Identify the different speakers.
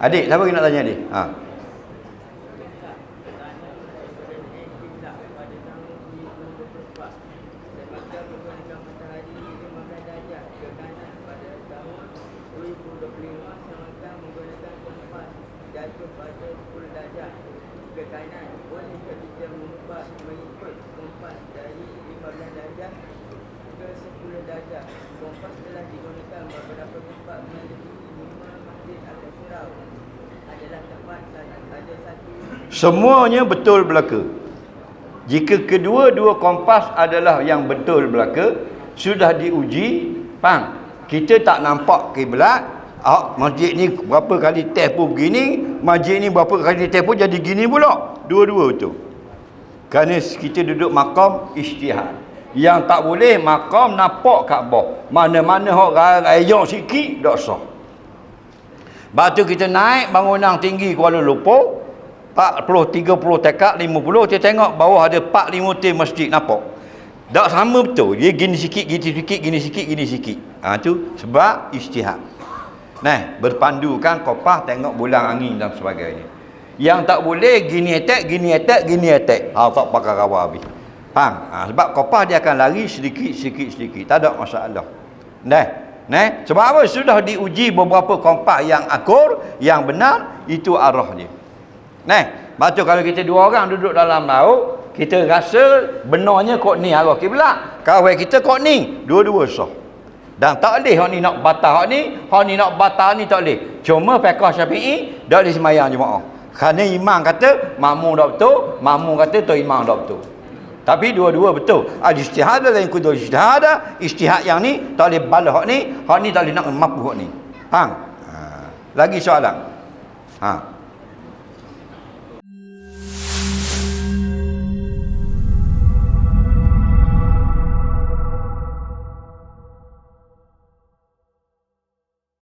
Speaker 1: Adik, siapa yang nak tanya adik? Ha.
Speaker 2: mengubah mengikut kompas dari 15 darjah ke 10 darjah kompas telah digunakan beberapa tempat melalui lima masjid atau surau adalah tempat ada satu
Speaker 1: Semuanya betul belaka. Jika kedua-dua kompas adalah yang betul belaka, sudah diuji, faham? Kita tak nampak kiblat, ah, masjid ni berapa kali test pun begini, masjid ni berapa kali test pun jadi gini pula. Dua-dua betul. Kerana kita duduk makam ijtihad. Yang tak boleh makam nampak Kaabah. Mana-mana hok rayok sikit dak sah. Batu kita naik bangunan tinggi Kuala Lumpur 40, 30 tekak, 50 Kita tengok bawah ada 4, 5 tim masjid Nampak? Tak sama betul. Dia gini sikit, gini sikit, gini sikit, gini sikit. Ha, tu sebab istihad. Nah, berpandukan kopah tengok bulan angin dan sebagainya. Yang tak boleh gini attack, gini attack, gini attack. Ha, Tak pakai kawal habis. Faham? Ha, sebab kopah dia akan lari sedikit, sedikit, sedikit. Tak ada masalah. Nah, nah, sebab apa? Sudah diuji beberapa kompak yang akur, yang benar, itu arah dia. Nah, baca kalau kita dua orang duduk dalam laut, kita rasa benarnya kok ni arah kiblat. Kawan kita kok ni, dua-dua sah. Dan tak boleh hak ni nak batal hak ni, hak ni nak batal ni tak boleh. Cuma fiqh Syafi'i dak boleh sembahyang jemaah. Kerana imam kata makmum dak betul, makmum kata tu imam dak betul. Tapi dua-dua betul. Al ijtihad lain kudu ijtihad, ijtihad yang ni tak boleh balas hak ni, hak ni tak boleh nak mampu hak ni. Faham? Ha. Lagi soalan. Ha.